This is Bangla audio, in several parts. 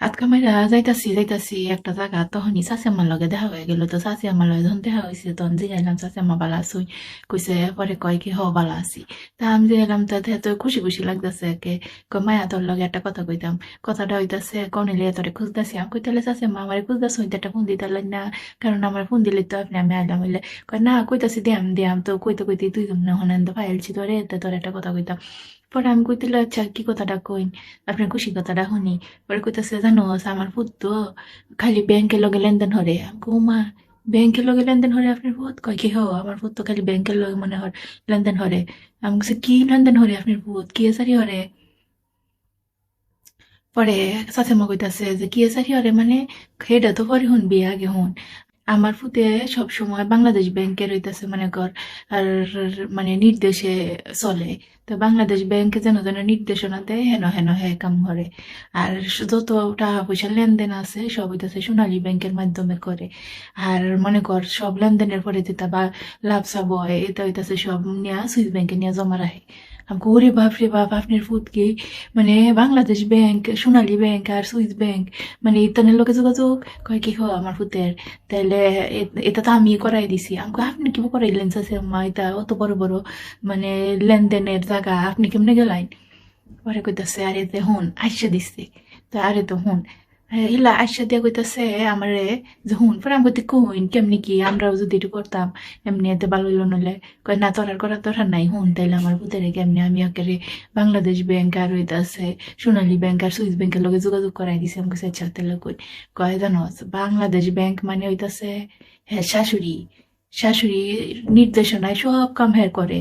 হাত কামাইরা যাইতাছি যাইতাছি, একটা জায়গা তখনই চাচি আমার লগে দেখা হয়ে গেল। তো চাচি আমার লগে যখন দেখা হয়েছে তখন জিগাইলাম চাচি আমার বালা আসুই কইছে পরে কয় কি, হ, বালা আছি। তা আমি জিগাইলাম তা তো খুশি খুশি লাগতেছে কে কয়, মায়া, তোর লগে একটা কথা কইতাম। কথাটা হইতাছে কনিলে তোরে খুঁজতেছি। আমি কইতালে চাচি মা আমার খুঁজতেছ, হইতে একটা ফোন দিতে না। কারণ আমার ফোন দিলে তো আপনি আমি আইলাম হইলে। কয়, না, কইতাছি, দিয়াম দিয়াম। তো কইতে কইতে তুই তুমি হনেন তো ফাইলছি তোরে তোর একটা কথা কইতাম। পরে আমি কইতেলে আচ্ছা কি কথাটা কইন আপনার খুশি কথাটা শুনি পরে কইতাছে জানো আমার পুত তো খালি ব্যাংকের লগে লেনদেন হরে আমি মা ব্যাংকের লগে লেনদেন হরে আপনার পুত কয় কি হো আমার পুত তো খালি ব্যাংকের লগে মনে হয় লেনদেন হরে আমি কইছি কি লেনদেন হরে আপনার পুত কি সারি হরে পরে চাচামা কইতাছে যে কি সারি হরে মানে সেটা তো পরে শুনবি আগে শুন আমার ফুতে সব সময় বাংলাদেশ ব্যাংকের হইতাছে মানে কর। আর মানে নির্দেশে চলে। তো বাংলাদেশ ব্যাংকে যেন যেন নির্দেশনা দেয়, হেন হেন হে কাম করে। আর যত টাকা পয়সা লেনদেন আছে, সব হইতাছে সোনালী ব্যাংকের মাধ্যমে করে। আর মনে কর, সব লেনদেনের পরে যেটা বা লাভ হয় এটা হইতাছে সব নিয়ে সুইস ব্যাংকে নিয়ে জমা রাখে। আমি কই, ওরে বাপ রে বাপ আপনার ফুট কি মানে বাংলাদেশ ব্যাংক সোনালী ব্যাংক আর সুইস ব্যাংক মানে ইতানের লোকে যোগাযোগ কয় কি আমার ফুতের তাহলে এটা তো আমি করাই দিছি আমি আপনি কীভাবে করাইলেন চাচি আম্মা এটা অত বড় বড় মানে লেনদেনের জায়গা আপনি কেমনে গেলেন পরে কইতাছে আরে তে হুন আইসা দিছে তো আরে তো হুন ইলা আইসা দিয়া কইতাছে, আমারে যে হুন পরে আমি কইতে কইন, কেমনি কি? আমরাও যদি একটু করতাম, এমনি এতে ভালো হইল নইলে। কয়, না তোরার করা তোরা নাই, হুন, তাইলে আমার পুতেরে কেমনি আমি একেবারে বাংলাদেশ ব্যাংক আর হইতাছে, সোনালী ব্যাংক আর সুইস ব্যাংকের লগে যোগাযোগ করাই দিছে, আমি কইছে আচ্ছা তাহলে কই? কয়, জানো, বাংলাদেশ ব্যাংক মানে হইতাছে হ্যাঁ শাশুড়ি। শাশুড়ি নির্দেশনায় সব কাম হের করে।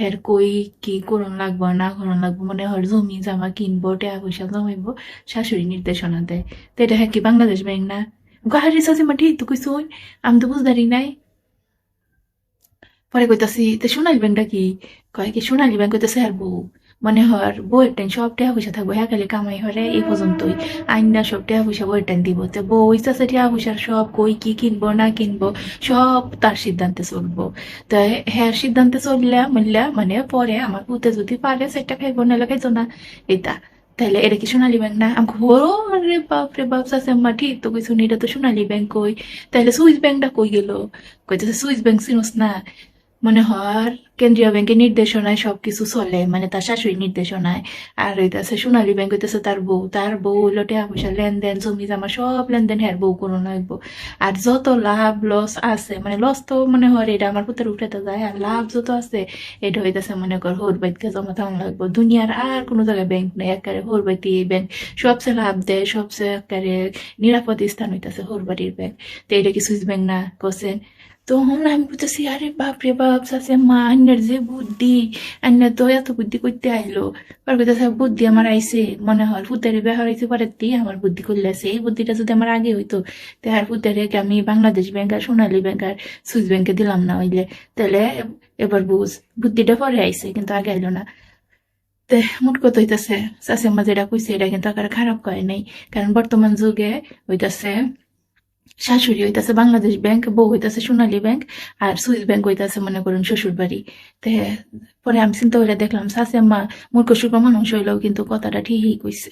হের কই কি করন লাগবো, না করন লাগবো মানে হর জমি জামা কিনবো, টাকা পয়সা জমাইবো, শাশুড়ি নির্দেশনা দেয়। তো এটা হ্যাঁ কি বাংলাদেশ ব্যাংক না? গাহারি সাজিমা ঠিক তো কইস আমি তো বুঝদারি নাই। পরে কইতাছি, তো সোনালী ব্যাংকটা কি? কয়, কি সোনালী ব্যাংক কইতাছে আর বউ? মানে হর বউয়ের টাইম সব টাকা পয়সা থাকব। হ্যাঁ খালি কামাই হরে এই পর্যন্তই। আইনা সব টাকা পয়সা বউয়ের টাইম দিব। তো বউ ইচ্ছা টাকা পয়সার সব কই কি কিনবো না কিনবো সব তার সিদ্ধান্তে চলবো। তো হ্যাঁ সিদ্ধান্তে চললে মিললে মানে পরে আমার পুতে যদি পারে সেটা খাইবো না খাইতো না। এটা তাহলে এটা কি সোনালী ব্যাংক না? আমি কই, ও রে বাপ রে বাপ সাসে ঠিক তো কইছো এটা তো সোনালী ব্যাংক কই। তাহলে সুইস ব্যাংকটা কই গেল? কইতেছে সুইস ব্যাংক চিনোস না। মনে হয় কেন্দ্রীয় ব্যাংকের নির্দেশনায় সবকিছু চলে মানে তার শাশুড়ির নির্দেশনায়। আর হইতাছে সোনালী ব্যাংক হইতেছে তার বউ তার বউ হইল পয়সা লেনদেন, জমি জামা সব লেনদেন হ্যার বউ কোনো লাগব। আর যত লাভ লস আছে মানে লস তো মনে হয় এটা আমার পুতের উঠাতে যায়, আর লাভ যত আছে, এটা হইতেছে মনে কর হোর বাইতকে জমা থাকা লাগবো। দুনিয়ার আর কোনো জায়গায় ব্যাংক নেই, একেবারে হোর বাইতে এই ব্যাংক। সবচেয়ে লাভ দেয়, সবচেয়ে একেবারে নিরাপদ স্থান হইতেছে হোর বাড়ির ব্যাংক। তো এটা কি সুইস ব্যাংক না কোসেন তখন আমি বুঝতেছি আরে বাপ রে বাপ সাসে মা আন্নার যে বুদ্ধি আন্না তো এত বুদ্ধি করতে আইলো পর কইতেছে বুদ্ধি আমার আইসে মনে হয় ফুতারে ব্যবহার হইতে পারে আমার বুদ্ধি করলে আছে এই বুদ্ধিটা যদি আমার আগে হইতো তাহার ফুতারে আমি বাংলাদেশ ব্যাংক আর সোনালী ব্যাংক আর সুইস ব্যাংকে দিলাম না হইলে তাহলে এবার বুঝ বুদ্ধিটা পরে আইসে কিন্তু আগে আইলো না মোট কথা হইতাছে চাষি মা যেটা কইছে এটা কিন্তু আকার খারাপ করে নাই কারণ বর্তমান যুগে হইতাছে শাশুড়ি হইতাছে বাংলাদেশ ব্যাংক, বউ হইতাছে সোনালী ব্যাংক আর সুইস ব্যাংক হইতাছে মনে করুন শ্বশুর বাড়ি তে পরে আমি চিন্তা করে দেখলাম শাশি মা মূর্খ শুক্র মানুষ হইলেও কিন্তু কথাটা ঠিকই কইছে।